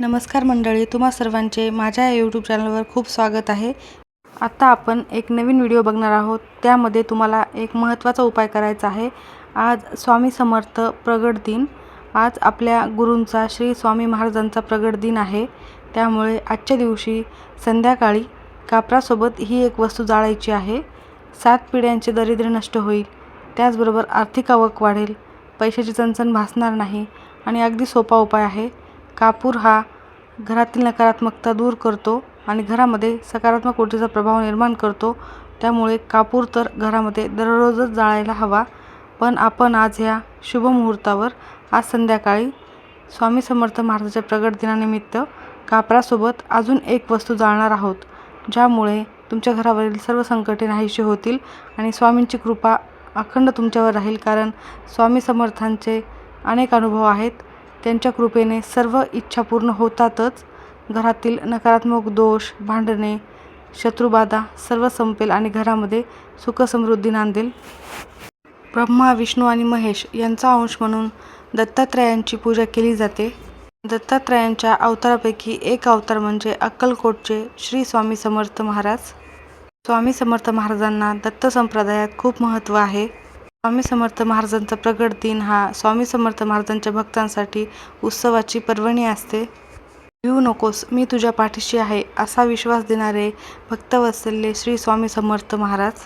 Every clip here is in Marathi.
नमस्कार मंडळी तुम्हा सर्वांचे माझ्या यूट्यूब चॅनलवर खूप स्वागत आहे. आत्ता आपण एक नवीन व्हिडिओ बघणार आहोत. त्यामध्ये तुम्हाला एक महत्त्वाचा उपाय करायचा आहे. आज स्वामी समर्थ प्रगट दिन. आज आपल्या गुरूंचा श्री स्वामी महाराजांचा प्रगट दिन आहे. त्यामुळे आजच्या दिवशी संध्याकाळी कापरासोबत ही एक वस्तू जाळायची आहे. सात पिढ्यांचे दरिद्र नष्ट होईल. त्याचबरोबर आर्थिक आवक वाढेल. पैशाची चणचण भासणार नाही. आणि अगदी सोपा उपाय आहे. कापूर हा घरातील नकारात्मकता दूर करतो आणि घरामध्ये सकारात्मक ऊर्जेचा प्रभाव निर्माण करतो. त्यामुळे कापूर तर घरामध्ये दररोजच जाळायला हवा पण आपण आज ह्या शुभ मुहूर्तावर आज संध्याकाळी स्वामी समर्थ महाराजाच्या प्रगट दिनानिमित्त कापरासोबत अजून एक वस्तू जाळणार आहोत ज्यामुळे तुमच्या घरावरील सर्व संकटे नाहीशी होतील आणि स्वामींची कृपा अखंड तुमच्यावर राहील कारण स्वामी समर्थांचे अनेक अनुभव आहेत. त्यांच्या कृपेने सर्व इच्छा पूर्ण होतातच. घरातील नकारात्मक दोष भांडणे शत्रुबाधा सर्व संपेल आणि घरामध्ये सुखसमृद्धी नांदेल. ब्रह्मा विष्णू आणि महेश यांचा अंश म्हणून दत्तात्रयांची पूजा केली जाते. दत्तात्रयांच्या अवतारापैकी एक अवतार म्हणजे अक्कलकोटचे श्री स्वामी समर्थ महाराज. स्वामी समर्थ महाराजांना दत्त संप्रदायात खूप महत्त्व आहे. स्वामी समर्थ महाराजांचा प्रगट दिन हा स्वामी समर्थ महाराजांच्या भक्तांसाठी उत्सवाची पर्वणी असते. येऊ नकोस मी तुझ्या पाठीशी आहे असा विश्वास देणारे भक्तवत्सल्य श्री स्वामी समर्थ महाराज.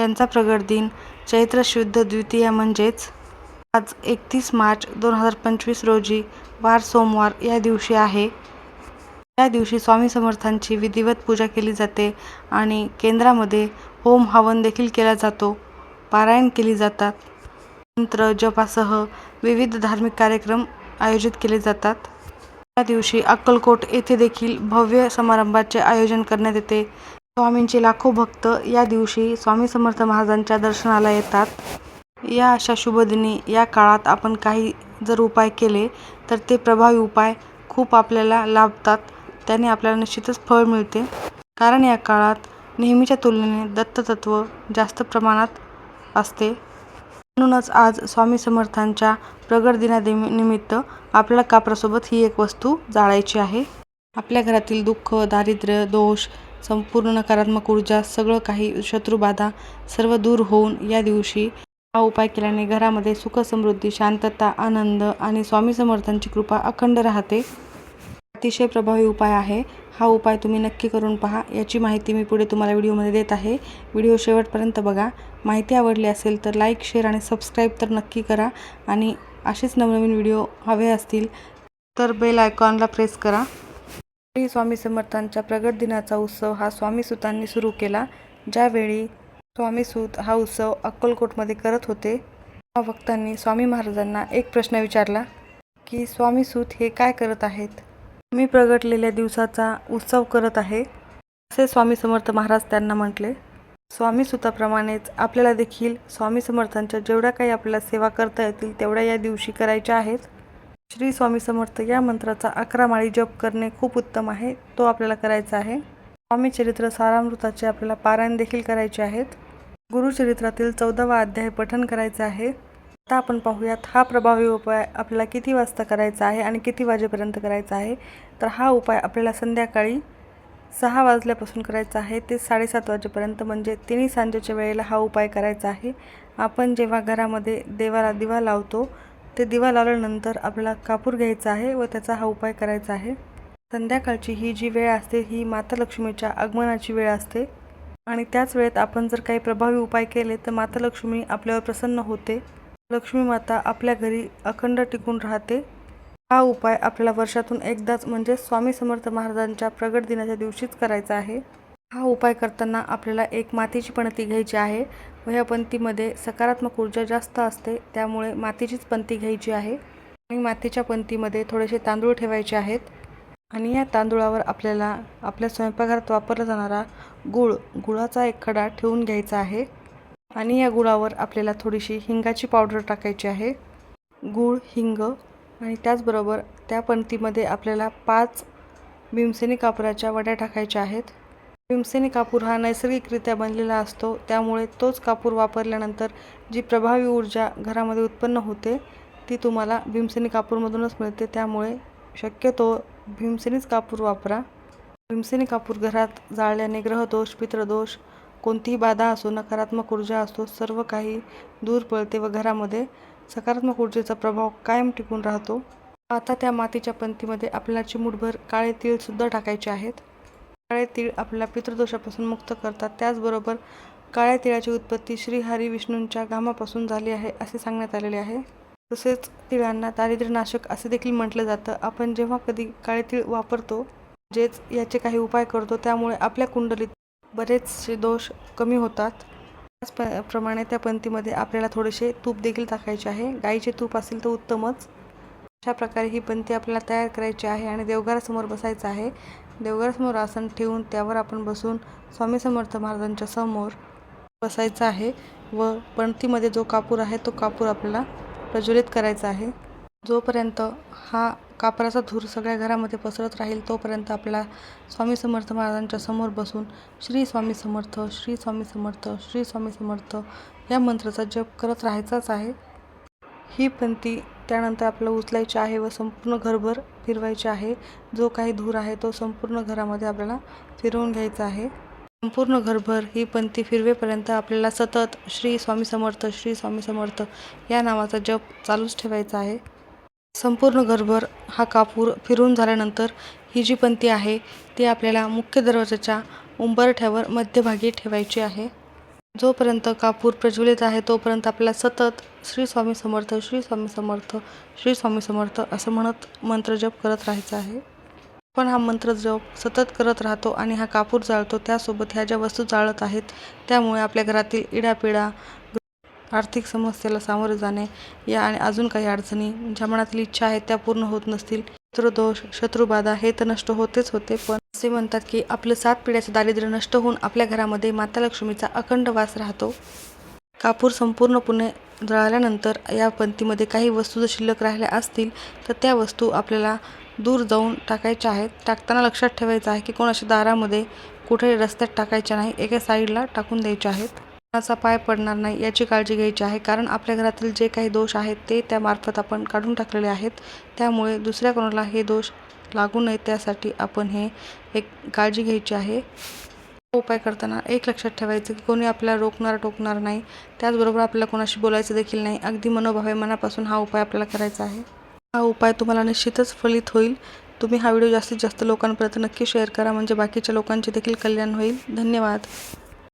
यांचा प्रगट दिन चैत्र शुद्ध द्वितीया म्हणजेच आज एकतीस मार्च दोन हजार पंचवीस रोजी वार सोमवार या दिवशी आहे. या दिवशी स्वामी समर्थांची विधिवत पूजा केली जाते आणि केंद्रामध्ये होम हवन देखील केला जातो. पारायण केली जातात. मंत्र जपासह विविध धार्मिक कार्यक्रम आयोजित केले जातात. या दिवशी अक्कलकोट येथे देखील भव्य समारंभाचे आयोजन करण्यात येते. स्वामींचे लाखो भक्त या दिवशी स्वामी समर्थ महाराजांच्या दर्शनाला येतात. या अशा शुभदिनी या काळात आपण काही जर उपाय केले तर ते प्रभावी उपाय खूप आपल्याला लाभतात. त्याने आपल्याला निश्चितच फळ मिळते. कारण या काळात नेहमीच्या तुलनेने दत्ततत्व जास्त प्रमाणात असते. म्हणूनच आज स्वामी समर्थांच्या प्रगट दिनानिमित्त आपल्याला कापरासोबत ही एक वस्तू जाळायची आहे. आपल्या घरातील दुःख दारिद्र्य दोष संपूर्ण नकारात्मक ऊर्जा सगळं काही शत्रुबाधा सर्व दूर होऊन या दिवशी हा उपाय केल्याने घरामध्ये सुखसमृद्धी शांतता आनंद आणि स्वामी समर्थांची कृपा अखंड राहते. अतिशय प्रभावी उपाय आहे. हा उपाय तुम्ही नक्की करून पहा. याची माहिती मी पुढे तुम्हाला व्हिडिओमध्ये देत आहे. व्हिडिओ शेवटपर्यंत बघा. माहिती आवडली असेल तर लाईक शेअर आणि सबस्क्राईब तर नक्की करा आणि असेच नवनवीन व्हिडिओ हवे असतील तर बेल आयकॉनला प्रेस करा. श्री स्वामी समर्थांच्या प्रगट दिनाचा उत्सव हा स्वामी सुतांनी सुरू केला. ज्यावेळी स्वामी सूत हा उत्सव अक्कलकोटमध्ये करत होते त्या भक्तांनी स्वामी महाराजांना एक प्रश्न विचारला की स्वामी सूत हे काय करत आहेत? मी प्रगटलेल्या दिवसाचा उत्सव करत आहे असे स्वामी समर्थ महाराज त्यांना म्हटले. स्वामी सुताप्रमाणेच आपल्याला देखील स्वामी समर्थांच्या जेवढ्या काही आपल्याला सेवा करता येतील तेवढ्या या दिवशी करायच्या आहेत. श्री स्वामी समर्थ या मंत्राचा अकरा माळी जप करणे खूप उत्तम आहे तो आपल्याला करायचा आहे. स्वामी चरित्र सारामृताचे आपल्याला पारायण देखील करायचे आहेत. गुरुचरित्रातील चौदावा अध्याय पठण करायचं आहे. आता आपण पाहूयात हा प्रभावी उपाय आपल्याला किती वाजता करायचा आहे आणि किती वाजेपर्यंत करायचा आहे. तर हा उपाय आपल्याला संध्याकाळी सहा वाजल्यापासून करायचा आहे. ते साडेसात वाजेपर्यंत म्हणजे तिन्ही सांजेच्या वेळेला हा उपाय करायचा आहे. आपण जेव्हा घरामध्ये देवाला दिवा लावतो ते दिवा लावल्यानंतर आपल्याला कापूर घ्यायचा आहे व त्याचा हा उपाय करायचा आहे. संध्याकाळची ही जी वेळ असते ही माता लक्ष्मीच्या आगमनाची वेळ असते. आणि त्याच वेळेत आपण जर काही प्रभावी उपाय केले तर माता लक्ष्मी आपल्यावर प्रसन्न होते. लक्ष्मी माता आपल्या घरी अखंड टिकून राहते. हा उपाय आपल्याला वर्षातून एकदाच म्हणजे स्वामी समर्थ महाराजांच्या प्रगट दिनाच्या दिवशीच करायचा आहे. हा उपाय करताना आपल्याला एक मातीची पणती घ्यायची आहे व ह्या पणतीमध्ये सकारात्मक ऊर्जा जास्त असते त्यामुळे मातीचीच पणती घ्यायची आहे. आणि मातीच्या पणतीमध्ये थोडेसे तांदूळ ठेवायचे आहेत. आणि या तांदूळावर आपल्याला आपल्या स्वयंपाकघरात वापरला जाणारा गुळ गुळाचा एक खडा ठेवून घ्यायचा आहे. आणि या गुळावर आपल्याला थोडीशी हिंगाची पावडर टाकायची आहे. गूळ हिंग आणि त्याचबरोबर त्या पणतीमध्ये आपल्याला पाच भीमसेनी कापुराच्या वड्या टाकायच्या आहेत. भीमसेनी कापूर हा नैसर्गिकरित्या बनलेला असतो त्यामुळे तोच कापूर वापरल्यानंतर जी प्रभावी ऊर्जा घरामध्ये उत्पन्न होते ती तुम्हाला भीमसेनी कापूरमधूनच मिळते. त्यामुळे शक्यतो भीमसेनीच कापूर वापरा. भीमसेनी कापूर घरात जाळल्याने ग्रहदोष पितृदोष कोणतीही बाधा असो नकारात्मक ऊर्जा असो सर्व काही दूर पळते व घरामध्ये सकारात्मक ऊर्जेचा प्रभाव कायम टिकून राहतो. आता त्या मातीच्या पंतीमध्ये आपल्याला चिमूटभर काळे तीळसुद्धा टाकायचे आहेत. काळे तीळ आपल्या पितृदोषापासून मुक्त करतात. त्याचबरोबर काळ्या तिळाची उत्पत्ती श्री हरी विष्णूंच्या घामापासून झाली आहे असे सांगण्यात आलेले आहे. तसेच तिळांना दारिद्र्यनाशक असे देखील म्हटलं जातं. आपण जेव्हा कधी काळे तीळ वापरतो म्हणजेच याचे काही उपाय करतो त्यामुळे आपल्या कुंडलीत बरेचसे दोष कमी होतात. त्याचप्रमाणे त्या पंथीमध्ये आपल्याला थोडेसे तूप देखील टाकायचे आहे. गाईचे तूप असेल तर उत्तमच. अशा प्रकारे ही पंथी आपल्याला तयार करायची आहे आणि देवघरासमोर बसायचं आहे. देवघरासमोर आसन ठेवून त्यावर आपण बसून स्वामी समर्थ महाराजांच्या समोर बसायचं आहे व पणतीमध्ये जो कापूर आहे तो कापूर आपल्याला प्रज्वलित करायचा आहे. जोपर्यंत हा कापराचा धूर सगळ्या घरामध्ये पसरत राहील तोपर्यंत आपला स्वामी समर्थ महाराजांच्या समोर बसून श्री स्वामी समर्थ श्री स्वामी समर्थ श्री स्वामी समर्थ या मंत्राचा जप करत राहायचाच आहे. ही पंथी त्यानंतर आपल्याला उचलायची आहे व संपूर्ण घरभर फिरवायची आहे. जो काही धूर आहे तो संपूर्ण घरामध्ये आपल्याला फिरवून घ्यायचा आहे. संपूर्ण घरभर ही पंथी फिरवेपर्यंत आपल्याला सतत श्री स्वामी समर्थ श्री स्वामी समर्थ या नावाचा जप चालूच ठेवायचा आहे. संपूर्ण घरभर हा कापूर फिरून झाल्यानंतर ही जी पंथी आहे ती आपल्याला मुख्य दरवाजाच्या उंबरठ्यावर मध्यभागी ठेवायची आहे. जोपर्यंत कापूर प्रज्वलित आहे तोपर्यंत आपल्याला सतत श्री स्वामी समर्थ श्री स्वामी समर्थ श्री स्वामी समर्थ असं म्हणत मंत्र जप करत राहायचं आहे. पण हा मंत्र जप सतत करत राहतो आणि हा कापूर जाळतो त्यासोबत ह्या ज्या वस्तू जाळत आहेत त्यामुळे आपल्या घरातील इडापिडा आर्थिक समस्येला सामोरे जाणे या आणि अजून काही अडचणी ज्या मनातील इच्छा आहेत त्या पूर्ण होत नसतील. शत्रुदोष शत्रुबाधा हे तर नष्ट होतेच होते पण असे म्हणतात की आपलं सात पिढ्याचं दारिद्र्य नष्ट होऊन आपल्या घरामध्ये माता लक्ष्मीचा अखंड वास राहतो. कापूर संपूर्णपणे जळाल्यानंतर या पंथीमध्ये काही वस्तू जर शिल्लक राहिल्या असतील तर त्या वस्तू आपल्याला दूर जाऊन टाकायच्या आहेत. टाकताना लक्षात ठेवायचं आहे की कोणाच्या दारामध्ये कुठे रस्त्यात टाकायच्या नाही एका साईडला टाकून द्यायच्या आहेत. कोणाचा पाय पडणार नाही याची काळजी घ्यायची आहे. कारण आपल्या घरातील जे काही दोष आहेत ते त्यामार्फत आपण काढून टाकलेले आहेत. त्यामुळे दुसऱ्या कोणाला हे दोष लागू नये त्यासाठी आपण हे एक काळजी घ्यायची आहे. उपाय करताना एक लक्षात ठेवायचं की कोणी आपल्याला रोखणार टोकणार नाही. त्याचबरोबर आपल्याला कोणाशी बोलायचं देखील नाही. अगदी मनोभावे मनापासून हा उपाय आपल्याला करायचा आहे. हा उपाय तुम्हाला निश्चितच फलित होईल. तुम्ही हा व्हिडिओ जास्तीत जास्त लोकांपर्यंत नक्की शेअर करा. म्हणजे बाकीच्या लोकांचे देखील कल्याण होईल. धन्यवाद.